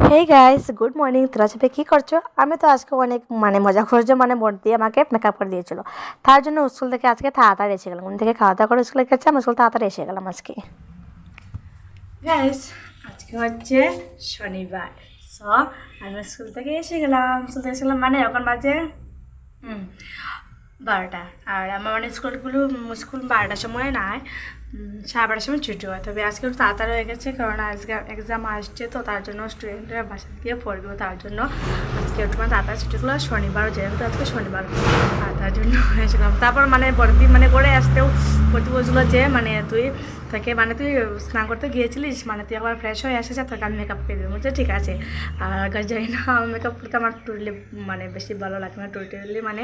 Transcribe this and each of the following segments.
Hey guys good morning তোরা সবাই কী করছ? আমি তো আজকে অনেক মানে মজা করছ মানে বোর্ড দিয়ে আমাকে মেকআপ করে দিয়েছিল। তার জন্য স্কুল থেকে আজকে তাড়াতাড়ি এসে গেলাম। থেকে খাওয়া দাওয়া করে স্কুলে গেছে আমি স্কুল তাড়াতাড়ি এসে গেলাম আজকে। গাইস আজকে হচ্ছে শনিবার। স আমি স্কুল থেকে এসে গেলাম। স্কুল থেকে এসে গেলাম মানে এখন বাজে বারোটা। আর আমার মানে স্কুলগুলো স্কুল বারোটার সময় না উম, সাড়ে বারোটার সময় ছুটি হয়। তবে আজকে একটু তাড়াতাড়ি হয়ে গেছে, কারণ আজকে এক্সাম আসছে, তো তার জন্য স্টুডেন্টরা বাসা দিয়ে পড়বে, তার জন্য আজকে একটু মানে তাড়াতাড়ি ছুটি হলো। শনিবার যেহেতু আজকে শনিবার, আর তার জন্য এসেছিলাম তারপর মানে বর্দি মানে করে আসতেও প্রতি বলছিল যে মানে তুই তাকে মানে তুই স্নান করতে গিয়েছিলিস? মানে তুই একবার ফ্রেশ হয়ে আর তোকে আমি মেকআপ করে দেবো। বলছে, ঠিক আছে। আর জানি না মেকআপ করতে আমার টুরলি মানে বেশি ভালো লাগে না টুরলি মানে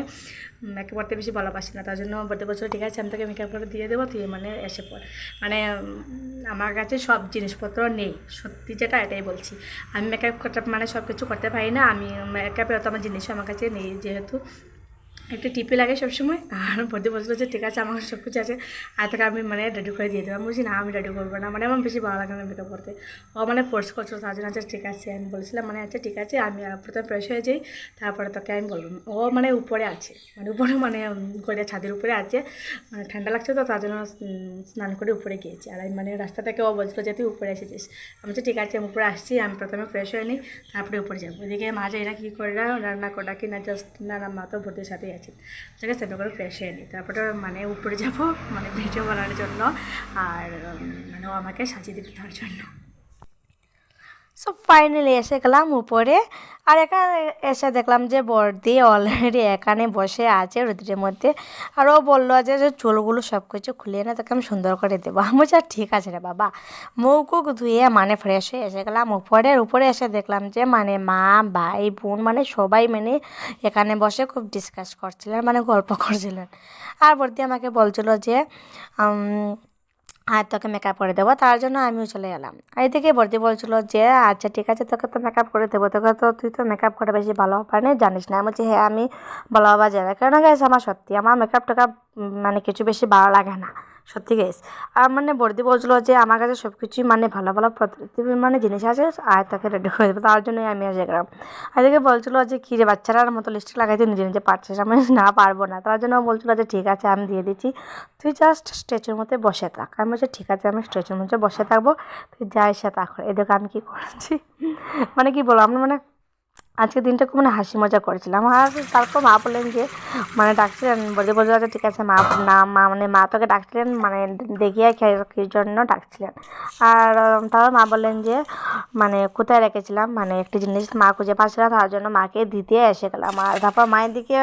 মেকআপ করতে বেশি ভালোবাসি না। তার জন্য বলতে বলছিল ঠিক আছে, আমি তোকে মেকআপ করে দিয়ে দেবো, তুই মানে এসে পর মানে আমার কাছে সব জিনিসপত্র নেই, সত্যি যেটা এটাই বলছি। আমি মেকআপ করতে মানে সব কিছু করতে পারি না, আমি মেকআপের অত আমার জিনিসও আমার কাছে নেই, যেহেতু একটা টিপি লাগে সবসময়। আর বলতে বলছিল যে, ঠিক আছে, আমার সব কিছু আছে। আর তাকে আমি মানে রেডি করে দিয়ে দেবো। আমি বলছি, না, আমি রেডি করব না। মানে আমার বেশি ভালো লাগে না মেকআপ করতে। ও মানে ফোর্স করছিল, তার জন্য আচ্ছা ঠিক আছে। আমি বলছিলাম মানে আচ্ছা ঠিক আছে, আমি প্রথমে ফ্রেশ হয়ে যাই, তারপরে তোকে আমি বলব। ও মানে উপরে আছে। মানে উপরে মানে গড়িয়া ছাদের উপরে আছে। মানে ঠান্ডা লাগছে তো, তার জন্য স্নান করে উপরে গিয়েছি। আর মানে রাস্তা থেকে ও বলছিল যে, তুই উপরে এসেছিস। আমি বলছি, ঠিক আছে, আমি উপরে আসছি, আমি প্রথমে ফ্রেশ হয়ে নিই তারপরে উপরে যাব। এদিকে মা যাই না কী করে রান্না করা কি না জাস্ট না মা তো ভর্তির সাথেই আছে। ঠিক আছে করে ফ্রেশ হয়ে নিই তারপরে মানে উপরে যাব মানে ভিডিও বানানোর জন্য। আর মানে ও আমাকে সাজিয়ে দিতে তার জন্য। সো ফাইনালি এসে গেলাম উপরে। আর এখানে এসে দেখলাম যে বর্দি অলরেডি এখানে বসে আছে রোদ্রের মধ্যে। আর ও বলল যে যে চুলগুলো সব কিছু খুলে না তাকে আমি সুন্দর করে দেবো। আমি "আর ঠিক আছে রে বাবা। মুখ ধুয়ে মানে ফ্রেশ হয়ে এসে গেলাম উপরে। উপরে এসে দেখলাম যে মানে মা, ভাই, বোন মানে সবাই মানে এখানে বসে খুব ডিসকাস করছিলেন মানে গল্প করছিলেন। আর বর্দি আমাকে বলছিল যে আর তোকে মেকআপ করে দেবো, তার জন্য আমিও চলে এলাম। আর এদিকে বর্দি বলছিল যে আচ্ছা ঠিক আছে, তোকে তো মেকআপ করে দেবো। তোকে তো, তুই তো মেকআপ করে বেশি ভালো পারে জানিস না। আমি বলছি হ্যাঁ আমি ভালো হবা যাবে কেন গেছে আমার সত্যি, আমার মেকআপ টেকআপ মানে কিছু বেশি ভালো লাগে না। সত্যি গেস আর মানে বর্দি বলছিল যে, আমার কাছে সব কিছুই মানে ভালো ভালো মানে জিনিস আছে, আর তাকে রেডি করে দেবো। তার জন্যই আমি এসে গেলাম। আর এদিকে বলছিল যে, কী রে বাচ্চারার মতো লিপস্টিক লাগাইতে নিজে নিজে পারছিস? আমি না, পারব না। তার জন্য বলছিল যে, ঠিক আছে, আমি দিয়ে দিচ্ছি। তুই জাস্ট স্টেচুর মধ্যে বসে থাক। আমি বলছি, ঠিক আছে, আমি স্টেচুর মধ্যে বসে থাকব। তুই যা এসে তা করে। এদিকে আমি কী করেছি? মানে কি বলব আমরা মানে আজকে দিনটা খুব মানে হাসি মজা করেছিলাম। আর তারপর মা বললেন যে মানে ডাকছিলেন বলতে বলতে আচ্ছা ঠিক আছে মা না মা মানে মা তোকে ডাকছিলেন মানে দেখিয়ে কী জন্য ডাকছিলেন। আর তারপর মা বললেন যে মানে কোথায় রেখেছিলাম মানে একটি জিনিস মা খুঁজে পাচ্ছিল না, তার জন্য মাকে দিতে এসে গেলাম। আর তারপর মায়ের দিকে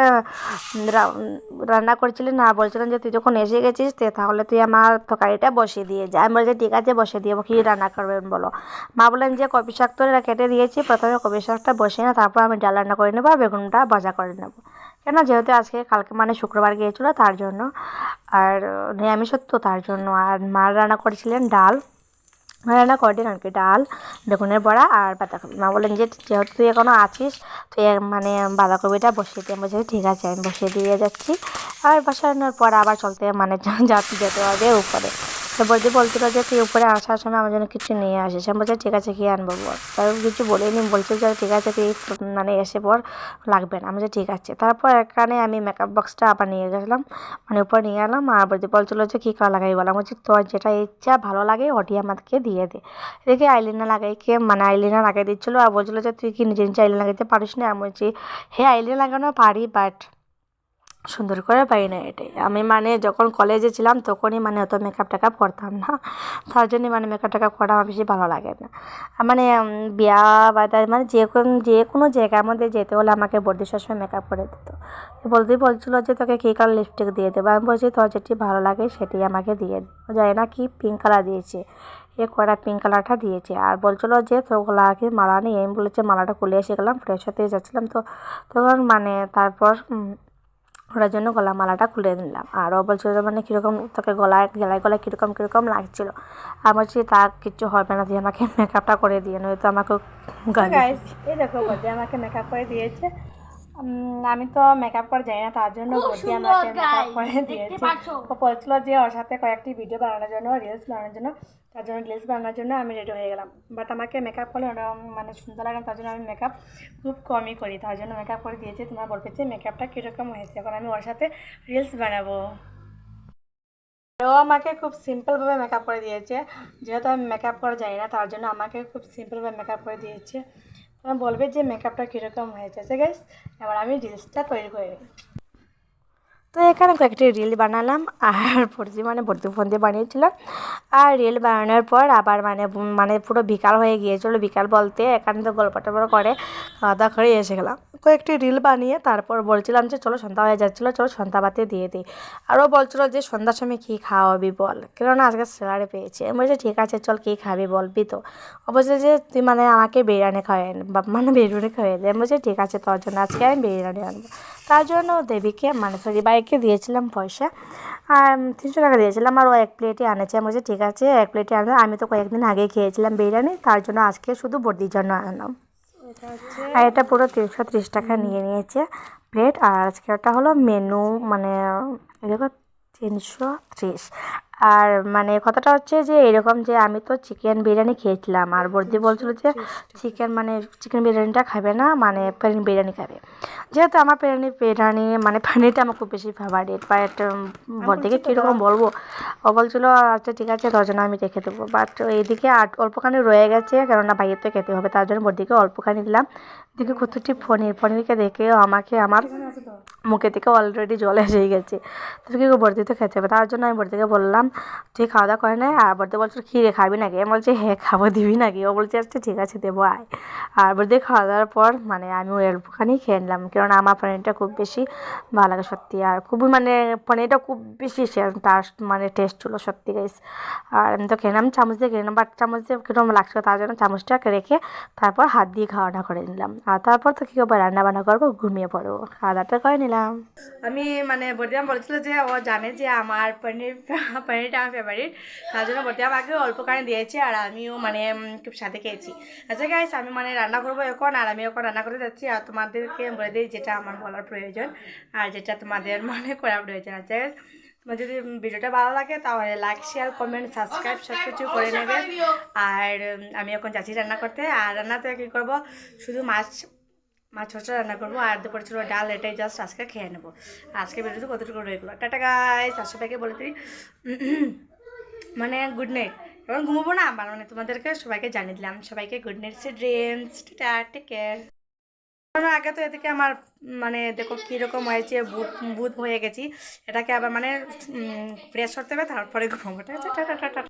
রান্না করছিলেন আর বলছিলেন যে তুই যখন এসে গেছিস তে তাহলে তুই আমার তরকারিটা বসিয়ে দিয়ে যা। আমি বলছি ঠিক আছে বসিয়ে দিয়ে কী রান্না করবেন বলো? মা বললেন যে কপি শাক কেটে দিয়েছি প্রথমে কপি শাকটা বসিয়ে না তারপর আমি ডাল রান্না করে নেব আর বেগুনটা ভাজা করে নেব। কেন যেহেতু আজকে, কালকে মানে শুক্রবার গিয়েছিল, তার জন্য। আর নিরামিষ তো তার জন্য। আর মা রান্না করেছিলেন ডাল। মা রান্না করেন আর কি ডাল, বেগুনের বড়া আর বাঁধাকপি। মা বললেন যে, যেহেতু তুই এখনও আছিস, তুই মানে বাঁধাকপিটা বসিয়ে দিয়ে বলছি, ঠিক আছে, আমি বসিয়ে দিয়ে যাচ্ছি। আর বসানোর পর আবার চলতে মানে যেতে হবে উপরে। তো বলতে বলছিল যে তুই উপরে আসার সময় আমার জন্য কিছু নিয়ে আসিস। আমি বলছি, ঠিক আছে, কী আনব বল? তার কিছু বলিনি। বলছে যে, ঠিক আছে, তুই মানে এসে পর লাগবে না। আমি বলছি, ঠিক আছে। তারপর এখানে আমি মেকআপ বক্সটা আবার নিয়ে গেছিলাম মানে উপরে নিয়ে এলাম। আর বলতে বলছিল যে, কী কালার লাগাই বললাম বলছি, তোর যেটা ইচ্ছা ভালো লাগে ওটি আমাকে দিয়ে দে। এদিকে আইলিনা লাগাইকে মানে আইলিনা লাগাই দিচ্ছিল। আর বলছিলো যে, তুই কি নিজে নিজে আইলিনা লাগাইতে পারিস না? আমি বলছি হ্যাঁ আইলিনা লাগানো পারি বাট সুন্দর করে পারি না এটাই। আমি মানে যখন কলেজে ছিলাম তখনই মানে অত মেকআপ টেকআপ করতাম না। তার জন্যই মানে মেকআপ টেকআপ করা আমার বেশি ভালো লাগে না। মানে বিয়া বাদা মানে যে কোনো যে কোনো জায়গার মধ্যে যেতে হলে আমাকে বর্দি সবসময় মেকআপ করে দিত। বলতেই বলছিল যে, তোকে কী কালার লিপস্টিক দিয়ে দেবো? আমি বলছি, তোর যেটি ভালো লাগে সেটি আমাকে দিয়ে দে। ও জানি না কি পিঙ্ক কালার দিয়েছে। এ কয়টা পিঙ্ক কালারটা দিয়েছে। আর বলছিল যে তোর গলা কি মালা নেই? আমি বলেছি, মালাটা খুলে এসে গেলাম ফ্রেশ হতে যাচ্ছিলাম তো। তখন মানে তারপর ওটার জন্য গলা মালাটা খুলে নিলাম আর ও বলছিল মানে কীরকম তোকে গলায় গলায় গলায় কীরকম কীরকম লাগছিল? আর বলছি তা কিচ্ছু হবে না দিয়ে আমাকে মেকআপটা করে দিয়ে নয় তো আমাকে এই দেখো আমাকে মেকআপ করে দিয়েছে। আমি তো মেকআপ করে যাই না তার জন্য বলছি আমাকে মেকআপ করে দিয়েছে? ও বলছিল যে ওর সাথে কয়েকটি ভিডিও বানানোর জন্য রিলস বানানোর জন্য তার জন্য রিলস বানানোর জন্য আমি রেডি হয়ে গেলাম। বাট আমাকে মেকআপ করলে মানে সুন্দর লাগে তার জন্য আমি মেকআপ খুব কমই করি তার জন্য মেকআপ করে দিয়েছি তোমার বলতে যে মেকআপটা কীরকম হয়েছে এখন আমি ওর সাথে রিলস বানাবো। ও আমাকে খুব সিম্পলভাবে মেকআপ করে দিয়েছে যেহেতু আমি মেকআপ করা যাই না তার জন্য আমাকে খুব সিম্পলভাবে মেকআপ করে দিয়েছে। বলবে যে মেকআপটা কীরকম হয়েছে। গাইস এবার আমি রিলসটা তৈরি করে নিই। তো এখানে কয়েকটি রিল বানালাম, আর ভর্তি মানে ভর্তি ফোন দিয়ে বানিয়েছিলাম। আর রিল বানানোর পর আবার মানে মানে পুরো বিকাল হয়ে গিয়েছিল, বিকাল বলতে এখানে তো গল্প টল্প করে খাওয়া দাওয়া করে এসে গেলাম। কয়েকটি রিল বানিয়ে তারপর বলছিলাম যে, চলো সন্ধ্যা হয়ে যাচ্ছিল, চলো সন্ধ্যা বাতি দিয়ে দিই। আরও বলছিলো যে, সন্ধ্যার সময় কী খাওয়াবি বল? কেননা আজকে স্যালারি পেয়েছে। আমি বলছি, ঠিক আছে, চল কী খাবি বলবি তো? অবশ্যই যে, তুই মানে আমাকে বিরিয়ানি খাওয়াই মানে বিরিয়ানি খাওয়াই দে। আমি বলছি, ঠিক আছে, তোর জন্য আজকে আমি বিরিয়ানি আনব। তার জন্য দেবীকে মানে সরি বাইকে দিয়েছিলাম পয়সা? আর তিনশো টাকা দিয়েছিলাম আর ও এক প্লেটে আনেছে। আমি বলছি, ঠিক আছে, এক প্লেটে আনলাম আমি তো কয়েকদিন আগে খেয়েছিলাম বিরিয়ানি, তার জন্য আজকে শুধু বর্দির জন্য আনলাম। আর এটা পুরো তিনশো ত্রিশ টাকা নিয়ে নিয়েছে প্লেট। আর আজকে ওটা হলো মেনু মানে দেখো, তিনশো ত্রিশ। আর মানে কথাটা হচ্ছে যে এরকম যে আমি তো চিকেন বিরিয়ানি খেয়েছিলাম। আর বর্দি বলছিল যে চিকেন মানে চিকেন বিরিয়ানিটা খাবে না মানে পনির বিরিয়ানি খাবে। যেহেতু আমার বিরিয়ানি বিরিয়ানি মানে পানিরটা আমার খুব বেশি ফেভারিট বাট বর্দিকে কীরকম বলব? ও বলছিল আচ্ছা ঠিক আছে তার আমি রেখে দেবো। বাট এইদিকে আর অল্পখানি রয়ে গেছে কেননা ভাইয়ের তো খেতে হবে তার জন্য বর্দিকে অল্পখানি দিলাম। দিকে কতটি পনির পনিরকে দেখেও আমাকে আমার মুখে থেকে অলরেডি জল এসে গেছে। তুই কি বর্দি তো খেতে হবে তার জন্য আমি বর্দিকে বললাম তুই খাওয়া দাওয়া করে নেয় আর বর্দি বলছিল কী রে খাবি নাকি? আমি বলছি হ্যাঁ খাব, দিবি নাকি? ও বলছে আচ্ছা ঠিক আছে, দেবো, আয়। আর বর্দি খাওয়া দাওয়ার পর মানে আমি ওই অল্পখানি খেয়ে নিলাম, কেননা আমার পনিরটা খুব বেশি ভালো লাগে সত্যি, আর খুবই মানে পনিরটা খুব বেশি তার মানে টেস্ট ছিল সত্যি গাইস আর আমি তো খেলাম চামচ দিয়ে খেলাম বাট চামচ দিয়ে কীরকম লাগছিল তার জন্য চামচটা রেখে তারপর হাত দিয়ে খাওয়াটা করে নিলাম। আর তারপর তো কী করব রান্না বান্না করব, ঘুমিয়ে পড়ব, খাওয়া দাওয়াটা করে নিলাম। আমি মানে বর্দিয়াম বলেছিল যে, ও জানে যে আমার পনির পনির পনিরটা আমার ফেভারিট তার জন্য বর্দিয়াম আগে অল্প কানে দিয়েছি আর আমিও মানে খুব সাথে খেয়েছি। আচ্ছা গাইস আমি মানে রান্না করব এখন আর আমি এখন রান্না করতে যাচ্ছি আর তোমাদেরকে বলে দিই যেটা আমার বলার প্রয়োজন আর যেটা তোমাদের মনে করার প্রয়োজন। আছে guys। তোমার যদি ভিডিওটা ভালো লাগে তাহলে লাইক শেয়ার কমেন্ট সাবস্ক্রাইব সব কিছু করে নেবে। আর আমি এখন যাচ্ছি রান্না করতে। আর রান্নাতে কী করব? শুধু মাছ মাছ হচ্ছে রান্না করব, আর দুপুরে ছিল ডাল, এটাই জাস্ট আজকে খেয়ে নেব। আজকে বেরোতে কতটুকু রয়ে গেলো টাটা গাইস আর সবাইকে বলে দিই মানে গুড নাইট এখন ঘুমোবো না আমার মানে তোমাদেরকে সবাইকে জানিয়ে দিলাম, সবাইকে good night sweet dreams tata take care আগে তো এদিকে আমার মানে দেখো কীরকম হয়েছে বুধ বুধ হয়ে গেছি, এটাকে আবার মানে ফ্রেশ করতে হবে, তারপরে ঘুমাবো। ঠিক টাটা টাটা।